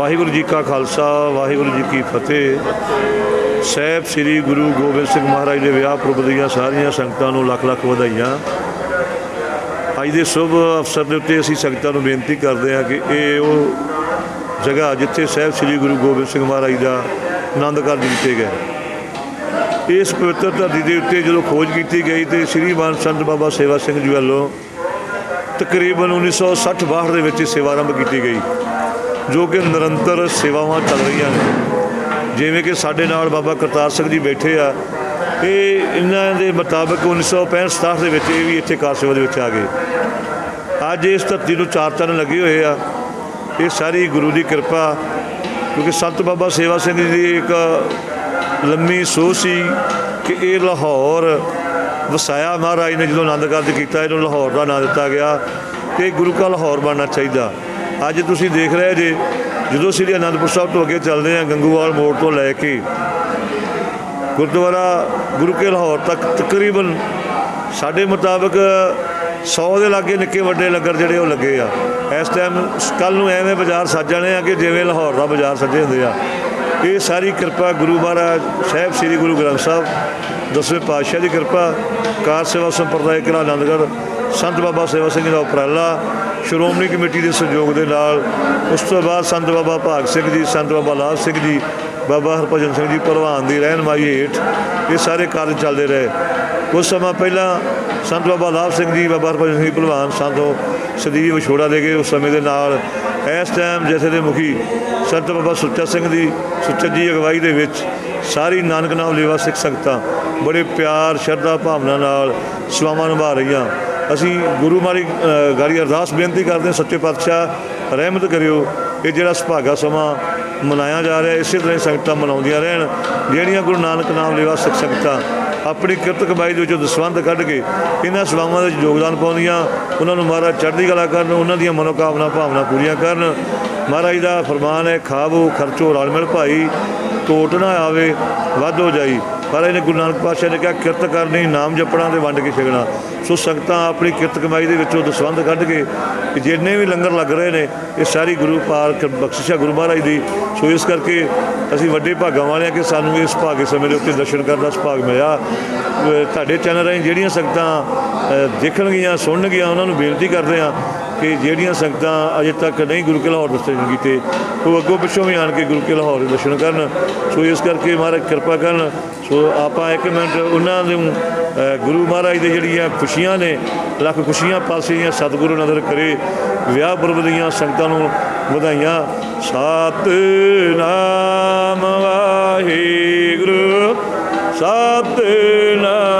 ਵਾਹਿਗੁਰੂ ਜੀ ਕਾ ਖਾਲਸਾ, ਵਾਹਿਗੁਰੂ ਜੀ ਕੀ ਫਤਿਹ। ਸਹਿਬ ਸ੍ਰੀ ਗੁਰੂ ਗੋਬਿੰਦ ਸਿੰਘ ਮਹਾਰਾਜ ਦੇ ਵਿਆਹ ਪੁਰਬ ਦੀਆਂ ਸਾਰੀਆਂ ਸੰਗਤਾਂ ਨੂੰ ਲੱਖ ਲੱਖ ਵਧਾਈਆਂ। ਅੱਜ ਦੇ ਸ਼ੁਭ ਅਵਸਰ ਦੇ ਉੱਤੇ ਅਸੀਂ ਸੰਗਤਾਂ ਨੂੰ ਬੇਨਤੀ ਕਰਦੇ ਹਾਂ ਕਿ ਇਹ ਉਹ ਜਗ੍ਹਾ ਜਿੱਥੇ ਸਹਿਬ ਸ੍ਰੀ ਗੁਰੂ ਗੋਬਿੰਦ ਸਿੰਘ ਮਹਾਰਾਜ ਦਾ ਆਨੰਦ ਕਾਰਜ ਦਿੱਤੇ ਗਏ। ਇਸ ਪਵਿੱਤਰ ਧਰਤੀ ਦੇ ਉੱਤੇ ਜਦੋਂ ਖੋਜ ਕੀਤੀ ਗਈ ਤੇ ਸ੍ਰੀ ਮਾਨ ਸੰਤ ਬਾਬਾ ਸੇਵਾ ਸਿੰਘ ਜੀ ਵੱਲੋਂ ਤਕਰੀਬਨ 1960-62 ਦੇ ਵਿੱਚ ਸੇਵਾ ਆਰੰਭ ਕੀਤੀ ਗਈ। ਜੋ ਕਿ ਨਿਰੰਤਰ ਸੇਵਾਵਾਂ ਚੱਲ ਰਹੀਆਂ ਨੇ। ਜਿਵੇਂ ਕਿ ਸਾਡੇ ਨਾਲ ਬਾਬਾ ਕਰਤਾਰ ਸਿੰਘ ਜੀ ਬੈਠੇ ਆ ਇਹ ਇਹਨਾਂ ਦੇ ਮੁਤਾਬਕ 1965-67 ਦੇ ਵਿੱਚ ਇਹ ਵੀ ਇੱਥੇ ਕਾਰ ਸੇਵਾ ਦੇ ਵਿੱਚ ਆ ਗਏ। ਅੱਜ ਇਸ ਧਰਤੀ ਨੂੰ ਚਾਰ ਚੰਨ ਲੱਗੇ ਹੋਏ ਆ। ਇਹ ਸਾਰੀ ਗੁਰੂ ਦੀ ਕਿਰਪਾ, ਕਿਉਂਕਿ ਸੰਤ ਬਾਬਾ ਸੇਵਾ ਸਿੰਘ ਜੀ ਦੀ ਇੱਕ ਲੰਮੀ ਸੋਚ ਸੀ ਕਿ ਇਹ ਲਾਹੌਰ ਵਸਾਇਆ ਮਹਾਰਾਜ ਨੇ ਜਦੋਂ ਆਨੰਦ ਕਾਰਜ ਕੀਤਾ, ਇਹਨੂੰ ਲਾਹੌਰ ਦਾ ਨਾਂ ਦਿੱਤਾ ਗਿਆ ਕਿ ਗੁਰੂ ਕਾ ਲਾਹੌਰ ਬਣਨਾ ਚਾਹੀਦਾ। ਅੱਜ ਤੁਸੀਂ ਦੇਖ ਰਹੇ ਜੇ, ਜਦੋਂ ਸ੍ਰੀ ਅਨੰਦਪੁਰ ਸਾਹਿਬ ਤੋਂ ਅੱਗੇ ਚੱਲਦੇ ਆ ਗੰਗੂਵਾਲ ਮੋੜ ਤੋਂ ਲੈ ਕੇ, ਗੁਰਦੁਆਰਾ ਗੁਰੂ ਕੇ ਲਾਹੌਰ ਤੱਕ ਤਕਰੀਬਨ ਸਾਡੇ ਮੁਤਾਬਕ 100 ਦੇ ਲਾਗੇ ਨਿੱਕੇ ਵੱਡੇ ਲੰਗਰ ਜਿਹੜੇ ਉਹ ਲੱਗੇ ਆ। ਇਸ ਟਾਈਮ ਕੱਲ ਨੂੰ ਐਵੇਂ ਬਾਜ਼ਾਰ ਸੱਜ ਜਾਣੇ ਆ ਕਿ ਜਿਵੇਂ ਲਾਹੌਰ ਦਾ ਬਾਜ਼ਾਰ ਸੱਜੇ ਹੁੰਦੇ ਆ। ਇਹ ਸਾਰੀ ਕਿਰਪਾ ਗੁਰੂ ਮਹਾਰਾਜ ਸਾਹਿਬ, ਸ੍ਰੀ ਗੁਰੂ ਗ੍ਰੰਥ ਸਾਹਿਬ, ਦਸਵੇਂ ਪਾਤਸ਼ਾਹ ਦੀ ਕਿਰਪਾ, ਕਾਰ ਸੇਵਾ ਸੰਪਰਦਾਇ ਕਲਾ ਆਨੰਦਗੜ੍ਹ ਸੰਤ ਬਾਬਾ ਸੇਵਾ ਸਿੰਘ ਦਾ ਉਪਰਾਲਾ, ਸ਼੍ਰੋਮਣੀ ਕਮੇਟੀ ਦੇ ਸਹਿਯੋਗ ਦੇ ਨਾਲ, ਉਸ ਤੋਂ ਬਾਅਦ ਸੰਤ ਬਾਬਾ ਭਾਗ ਸਿੰਘ ਜੀ, ਸੰਤ ਬਾਬਾ ਲਾਭ ਸਿੰਘ ਜੀ, ਬਾਬਾ ਹਰਭਜਨ ਸਿੰਘ ਜੀ ਭਲਵਾਨ ਦੀ ਰਹਿਨਮਾਈ ਹੇਠ ਇਹ ਸਾਰੇ ਕਾਰਜ ਚੱਲਦੇ ਰਹੇ। ਕੁਝ ਸਮਾਂ ਪਹਿਲਾਂ ਸੰਤ ਬਾਬਾ ਲਾਭ ਸਿੰਘ ਜੀ, ਬਾਬਾ ਹਰਭਜਨ ਸਿੰਘ ਜੀ ਭਲਵਾਨ ਸੰਤੋਂ ਸਦੀਵ ਵਿਛੋੜਾ ਦੇ ਗਏ। ਉਸ ਸਮੇਂ ਦੇ ਨਾਲ ਇਸ ਟਾਈਮ ਜਥੇ ਦੇ ਮੁਖੀ ਸੰਤ ਬਾਬਾ ਸੁੱਚਾ ਸਿੰਘ ਦੀ ਸੁੱਚਾ ਜੀ ਅਗਵਾਈ ਦੇ ਵਿੱਚ ਸਾਰੀ ਨਾਨਕ ਨਾਮ ਲੇਵਾ ਸਿੱਖ ਸੰਗਤਾਂ ਬੜੇ ਪਿਆਰ, ਸ਼ਰਧਾ, ਭਾਵਨਾ ਨਾਲ ਸੇਵਾਵਾਂ ਨਿਭਾ ਰਹੀਆਂ। ਅਸੀਂ ਗੁਰੂ ਮਾਰੀ ਅ, ਅਰਦਾਸ ਬੇਨਤੀ ਕਰਦੇ ਹਾਂ ਸੱਚੇ ਪਾਤਸ਼ਾਹ ਰਹਿਮਤ ਕਰਿਓ ਇਹ ਜਿਹੜਾ ਸੁਭਾਗਾ ਸਮਾਂ ਮਨਾਇਆ ਜਾ ਰਿਹਾ ਇਸੇ ਤਰ੍ਹਾਂ ਹੀ ਸੰਗਤਾਂ ਮਨਾਉਂਦੀਆਂ ਰਹਿਣ ਜਿਹੜੀਆਂ ਗੁਰੂ ਨਾਨਕ ਨਾਮ ਲੇਵਾ ਸਿੱਖ ਸੰਗਤਾਂ ਆਪਣੀ ਕਿਰਤ ਕਮਾਈ ਦੇ ਵਿੱਚੋਂ ਦਸਵੰਧ ਕੱਢ ਕੇ ਇਹਨਾਂ ਸੇਵਾਵਾਂ ਦੇ ਵਿੱਚ ਯੋਗਦਾਨ ਪਾਉਂਦੀਆਂ ਉਹਨਾਂ ਨੂੰ ਮਹਾਰਾਜ ਚੜ੍ਹਦੀ ਕਲਾ ਕਰਨ ਉਹਨਾਂ ਦੀਆਂ ਮਨੋਕਾਮਨਾ ਭਾਵਨਾ ਪੂਰੀਆਂ ਕਰਨ ਮਹਾਰਾਜ ਦਾ ਫਰਮਾਨ ਹੈ ਖਾਵੋ ਖਰਚੋ ਰਲ ਮਿਲ ਭਾਈ ਟੋਟ ਨਾ ਆਵੇ, ਵੱਧ ਹੋ ਜਾਈ। ਪਰ ਇਹਨੇ ਗੁਰੂ ਨਾਨਕ ਪਾਤਸ਼ਾਹ ਨੇ ਕਿਹਾ, ਕਿਰਤ ਕਰਨੀ, ਨਾਮ ਜਪਣਾ ਤੇ ਵੰਡ ਕੇ ਛਕਣਾ। ਸੋ ਸੰਗਤਾਂ ਆਪਣੀ ਕਿਰਤ ਕਮਾਈ ਦੇ ਵਿੱਚੋਂ ਦਸਵੰਧ ਕੱਢ ਕੇ ਕਿ ਜਿੰਨੇ ਵੀ ਲੰਗਰ ਲੱਗ ਰਹੇ ਨੇ, ਇਹ ਸਾਰੀ ਗੁਰੂ ਪਾਕ ਬਖਸ਼ਿਸ਼ਾ ਗੁਰੂ ਮਹਾਰਾਜ ਦੀ। ਸੋ ਇਸ ਕਰਕੇ ਅਸੀਂ ਵੱਡੇ ਭਾਗਾਂ ਵਾਲੇ ਹਾਂ ਕਿ ਸਾਨੂੰ ਇਸ ਭਾਗੇ ਸਮੇਂ ਦੇ ਉੱਤੇ ਦਰਸ਼ਨ ਕਰਨ ਦਾ ਸੁਭਾਗ ਮਿਲਿਆ। ਤੁਹਾਡੇ ਚੈਨਲ ਰਾਹੀਂ ਜਿਹੜੀਆਂ ਸੰਗਤਾਂ ਦੇਖਣਗੀਆਂ, ਸੁਣਨਗੀਆਂ, ਉਹਨਾਂ ਨੂੰ ਬੇਨਤੀ ਕਰਦੇ ਹਾਂ ਕਿ ਜਿਹੜੀਆਂ ਸੰਗਤਾਂ ਅਜੇ ਤੱਕ ਨਹੀਂ ਗੁਰੂ ਕੇ ਲਾਹੌਰ ਦਰਸ਼ਨ ਕੀਤੇ, ਉਹ ਅੱਗੋਂ ਪਿੱਛੋਂ ਵੀ ਆਣ ਕੇ ਗੁਰੂ ਕੇ ਲਾਹੌਰ ਦੇ ਦਰਸ਼ਨ ਕਰਨ। ਸੋ ਇਸ ਕਰਕੇ ਮਹਾਰਾਜ ਕਿਰਪਾ ਕਰਨ। ਸੋ ਆਪਾਂ ਇੱਕ ਮਿੰਟ ਉਹਨਾਂ ਨੂੰ ਗੁਰੂ ਮਹਾਰਾਜ ਦੇ ਜਿਹੜੀਆਂ ਖੁਸ਼ੀਆਂ ਨੇ, ਲੱਖ ਖੁਸ਼ੀਆਂ ਪਾਸੇ ਸਤਿਗੁਰੂ ਨਦਰ ਕਰੇ, ਵਿਆਹ ਪੁਰਬ ਦੀਆਂ ਸੰਗਤਾਂ ਨੂੰ ਵਧਾਈਆਂ। ਸਤ ਸਤਿਨਾਮ ਵਾਹਿਗੁਰੂ ਸਤਿਨਾਮ